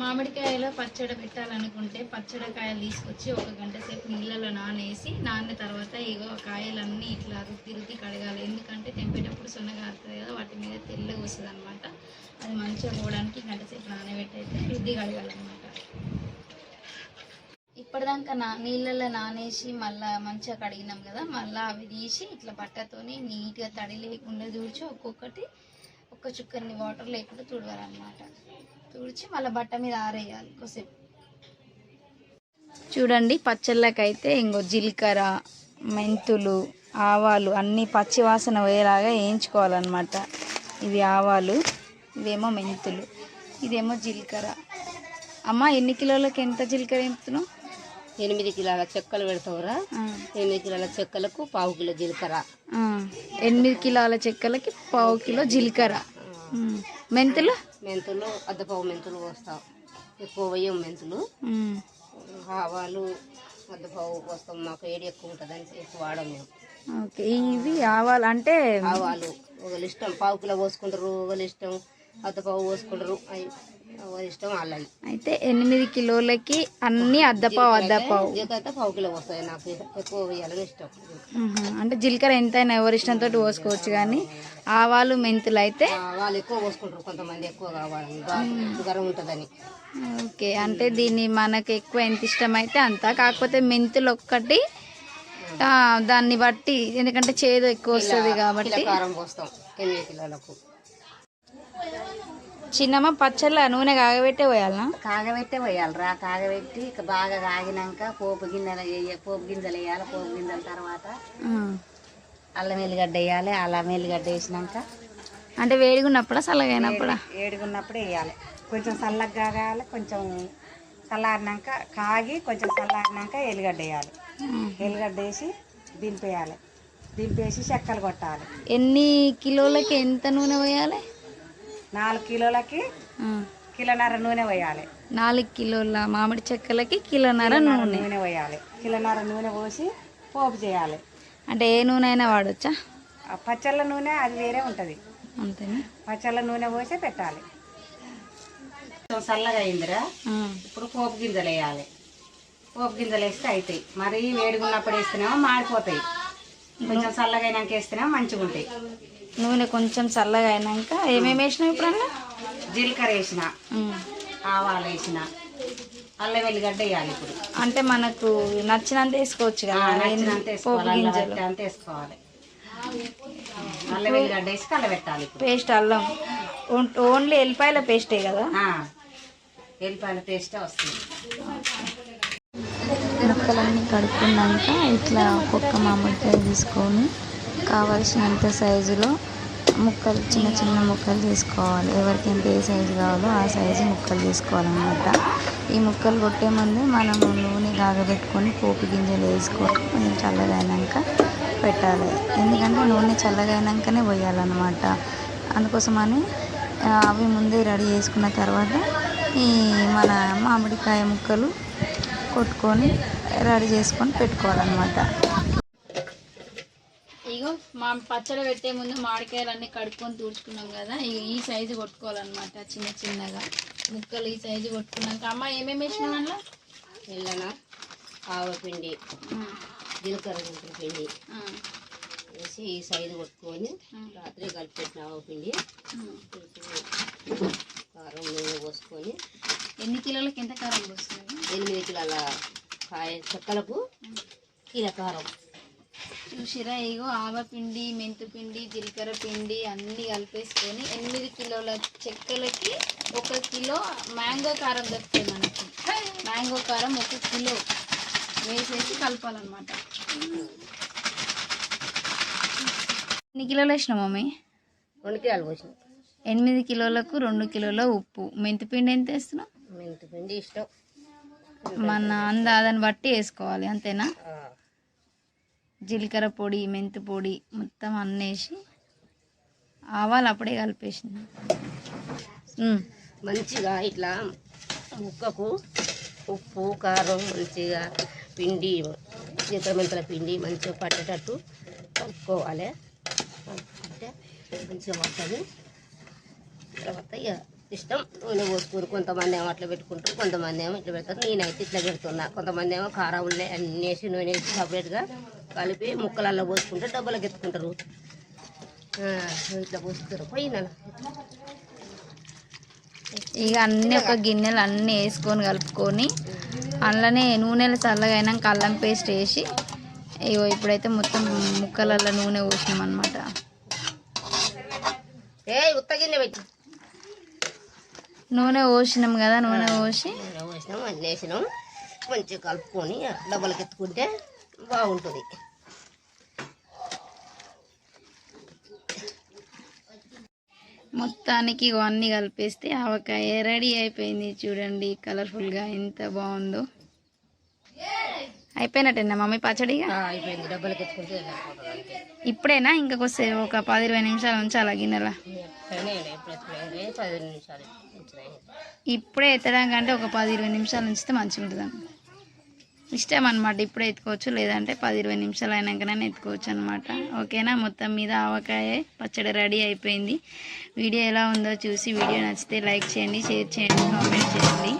మామిడికాయలో పచ్చడి పెట్టాలనుకుంటే పచ్చడికాయలు తీసుకొచ్చి ఒక గంట సేపు నీళ్ళలో నానేసి నాన్న తర్వాత ఇగో కాయలన్నీ ఇట్లా రుద్ది రుద్ది కడగాలి. ఎందుకంటే తెంపేటప్పుడు సున్నగారుతుంది కదా వాటి మీద తెల్లగా వస్తుంది అనమాట అది మంచిగా పోవడానికి గంట సేపు నానబెట్టయితే రుద్ది కడగాలన్నమాట. ఇప్పటిదాకా నా నీళ్ళలో నానేసి మళ్ళీ మంచిగా కడిగినాం కదా మళ్ళీ అవి తీసి ఇట్లా బట్టతోని నీట్గా తడి లేకుండా తుడిచి ఒక్కొక్కటి ఒక్క చుక్కని వాటర్ లేకుండా తుడవాలన్నమాట. తుడిచి మళ్ళీ బట్ట మీద ఆరేయాలి కొద్దిసేపు. చూడండి పచ్చళ్ళకైతే ఇంకో జీలకర్ర మెంతులు ఆవాలు అన్నీ పచ్చి వాసన పోయేలాగా వేయించుకోవాలన్నమాట. ఇవి ఆవాలు ఇవేమో మెంతులు ఇదేమో జీలకర్ర. అమ్మ ఎన్ని కిలోలకి ఎంత జీలకర్ర ఎంపుతున్నావు ఎనిమిది కిలోల చెక్కలు పెడతావురా. ఎనిమిది కిలోల చెక్కలకు పావు కిలో జీలకర్ర. ఎనిమిది కిలోల చెక్కలకి పావు కిలో జీలకర్ర. మెంతులు? మెంతులు అర్ధ పావు మెంతులు పోస్తాం. ఎక్కువ వేయం మెంతులు. ఆవాలు అర్ధ పావు పోస్తాం. మాకు ఏడి ఎక్కువ ఉంటుందని ఎక్కువ వాడం మేము. ఓకే. ఇవి ఆవాలు అంటే? ఆవాలు. ఒకళ్ళు ఇష్టం. పావు కిలో పోసుకుంటారు ఒకళ్ళు ఇష్టం. అర్ధ పావు పోసుకుంటారు. అవి అయితే ఎనిమిది కిలోలకి అన్ని అద్దపావు అద్దపావు. ఇష్టం. అంటే జీలకర్ర ఎంతైనా ఎవరి ఇష్టంతో పోసుకోవచ్చు కానీ ఆవాలు మెంతులు అయితే ఆ, వాళ్ళు ఎక్కువ పోసుకుంటారు. కొంతమంది ఎక్కువ కావాలని గా- షుగర్ ఉంటుందని. ఓకే. అంటే దీన్ని మనకు ఎక్కువ ఎంత ఇష్టమైతే అంత. కాకపోతే మెంతులు ఒక్కటి దాన్ని బట్టి ఎందుకంటే చేదు ఎక్కువ వస్తుంది కాబట్టి. కారం పోస్తాం. ఎనిమిది కిలోలకు. చిన్నమ్మ పచ్చళ్ళ నూనె కాగబెట్టే పోయాలనా? కాగబెట్టే పోయాలిరా. కాగబెట్టి ఇక బాగా కాగినాక పోపు గింజలు వేయ పోపు గింజలు వేయాలి. పోపు గింజల తర్వాత అల్లం ఎల్లిగడ్డ వేయాలి. అల్లం ఎల్లిగడ్డ వేసినాక అంటే వేడిగా ఉన్నప్పుడా చల్లగైనప్పుడా ఏడుగున్నప్పుడు వేయాలి. కొంచెం చల్లగా కాగాలి కొంచెం చల్లారినాక కాగి కొంచెం చల్లారినాక ఎల్లిగడ్డ వేయాలి. ఎల్లిగడ్డ వేసి దింపేయాలి. దింపేసి చెక్కలు కొట్టాలి. ఎన్ని కిలోలకి ఎంత నూనె పోయాలి? నాలుగు కిలోలకి కిలోన్నర నూనె వేయాలి నాలుగు కిలోల మామిడి చెక్కలకి కిలోన్నర నూనె. నూనె పోయాలి. కిలోన్నర నూనె పోసి పోపు చేయాలి. అంటే ఏ నూనె అయినా వాడచ్చా? ఆ పచ్చళ్ళ నూనె అది వేరే ఉంటుంది. అంతేనా? పచ్చళ్ళ నూనె పోసి పెట్టాలి. చల్లగా అయిందిరా. ఇప్పుడు పోపు గింజలు వేయాలి. పోపు గింజలు వేస్తే అవుతాయి మరీ వేడిగా ఉన్నప్పుడు వేస్తేనేమో మాడిపోతాయి. కొంచెం చల్లగా అయినాక వేస్తేనేమో మంచిగా ఉంటాయి నూనె కొంచెం చల్లగా అయినాక ఏమేమి వేసినావు ఇప్పుడన్నా? జీలకర్ర వేసిన. ఆవాలు వేసిన అల్లం వెల్లిగడ్డ వేయాలి ఇప్పుడు. అంటే మనకు నచ్చినంత వేసుకోవచ్చు కదా నచ్చినంత వేసుకోవాలి అంత వేసుకోవాలి. అల్లం వెల్లిగడ్డ వేసి కలబెట్టాలి పేస్ట్ అల్లం. ఓన్- ఓన్లీ ఎల్లిపాయల పేస్టే కదా? ఎల్లిపాయల పేస్టే వస్తుంది. ముక్కలన్నీ కడుక్కున్నాక ఇట్లా ఒక్కొక్క మామిడికాయ తీసుకొని కావాల్సినంత సైజులో ముక్కలు చిన్న చిన్న ముక్కలు తీసుకోవాలి. ఎవరికి ఎంత ఏ సైజు కావాలో ఆ సైజు ముక్కలు తీసుకోవాలన్నమాట. ఈ ముక్కలు కొట్టే ముందు మనం నూనె కాగబెట్టుకొని పోపు గింజలు వేసుకొని కొంచెం చల్లగా పెట్టాలి. ఎందుకంటే నూనె చల్లగైనాకనే పోయాలన్నమాట. అందుకోసమని అవి ముందే రెడీ చేసుకున్న తర్వాత ఈ మన మామిడికాయ ముక్కలు కొట్టుకొని రెడీ చేసుకొని పెట్టుకోవాలన్నమాట. మా పచ్చడి పెట్టే ముందు మామిడికాయలు అన్నీ కడుక్కొని తుడుచుకున్నాం కదా. ఈ సైజు కొట్టుకోవాలన్నమాట చిన్న చిన్నగా. ముక్కలు ఈ సైజు కొట్టుకున్నాక. అమ్మ ఏమేమి వేసినావు అందులో ఎల్లన ఆవపిండి జీలకర్ర గుంటల పిండి వేసి ఈ సైజు కొట్టుకొని రాత్రి కలిపి పెట్టిన ఆవపిండి కారం నూనె పోసుకొని ఎన్ని కిలోలకి ఎంత కారం వస్తుంది ఎనిమిది కిలోల కాయ చెక్కలకు కిలో కారం. చూసిరా? ఇగో ఆవపిండి మెంతుపిండి జీలకర్ర పిండి అన్నీ కలిపేసుకొని ఎనిమిది కిలోల చెక్కలకి ఒక కిలో మ్యాంగో కారం దొరుకుతుంది మనకి. మ్యాంగో కారం ఒక కిలో వేసేసి కలపాలన్నమాట. ఎన్ని కిలోలు వేసినావు మమ్మీ? రెండు కిలోలు పోసిన. ఎనిమిది కిలోలకు రెండు కిలోల ఉప్పు. మెంతిపిండి ఎంత వేస్తున్నావు? మెంతి పిండి ఇష్టం. మన అందాదని బట్టి వేసుకోవాలి అంతేనా? జీలకర్ర పొడి మెంతి పొడి మొత్తం అన్నేసి ఆవాలు అప్పుడే కలిపేసింది మంచిగా ఇట్లా ముక్కకు ఉప్పు కారం మంచిగా పిండి జీలకర్ర మెంతుల పిండి మంచిగా పట్టేటట్టు కలుపుకోవాలి. అంటే మంచిగా పడుతుంది తర్వాత ఇక ఇష్టం. నూనె పోసుకుని కొంతమంది ఏమో అట్లా పెట్టుకుంటారు కొంతమంది ఏమో ఇట్లా పెడతారు. నేనైతే ఇట్లా పెడుతున్నా. కొంతమంది ఏమో కారం ఉల్లి అన్నీ వేసి నూనె వేసి సపరేట్గా కలిపి ముక్కలల్లో పోసుకుంటే డబ్బులకు ఎత్తుకుంటారు. ఇట్లా పోసుకుంటారు. పోయినా ఇక అన్నీ ఒక గిన్నెలు అన్నీ వేసుకొని కలుపుకొని అందులోనే నూనెలు చల్లగా అయినాక అల్లం పేస్ట్ వేసి ఇగో ఇప్పుడైతే మొత్తం ముక్కలల్లో నూనె పోసినాం అనమాట ఏ ఉత్త గిన్నె పెట్టి. నూనె పోసినాం కదా నూనె పోసి. నూనె పోసినాం అన్నీ వేసినాం మంచిగా కలుపుకొని డబ్బులకు ఎత్తుకుంటే బాగుంటుంది. మొత్తానికి అన్నీ కలిపేస్తే ఆవకాయ రెడీ అయిపోయింది. చూడండి కలర్ఫుల్గా ఎంత బాగుందో. అయిపోయినట్టేనా మమ్మీ అయిపోయింది. డబ్బులకు ఎత్తుకుంటే అంతే. ఇప్పుడేనా? ఇంకా ఒక పది ఇరవై నిమిషాలు ఉంచాలి గిన్నెల? ఇప్పుడే ఎత్తడానికి అంటే ఒక పది ఇరవై నిమిషాలు ఉంచితే మంచిగా ఉంటుంది ఇష్టం అనమాట ఇప్పుడే ఎత్తుకోవచ్చు. లేదంటే పది ఇరవై నిమిషాలు అయినాకనే ఎత్తుకోవచ్చు అనమాట ఓకేనా? మొత్తం మీద ఆవకాయ పచ్చడి రెడీ అయిపోయింది. వీడియో ఎలా ఉందో చూసి వీడియో నచ్చితే లైక్ చేయండి షేర్ చేయండి కామెంట్ చేయండి.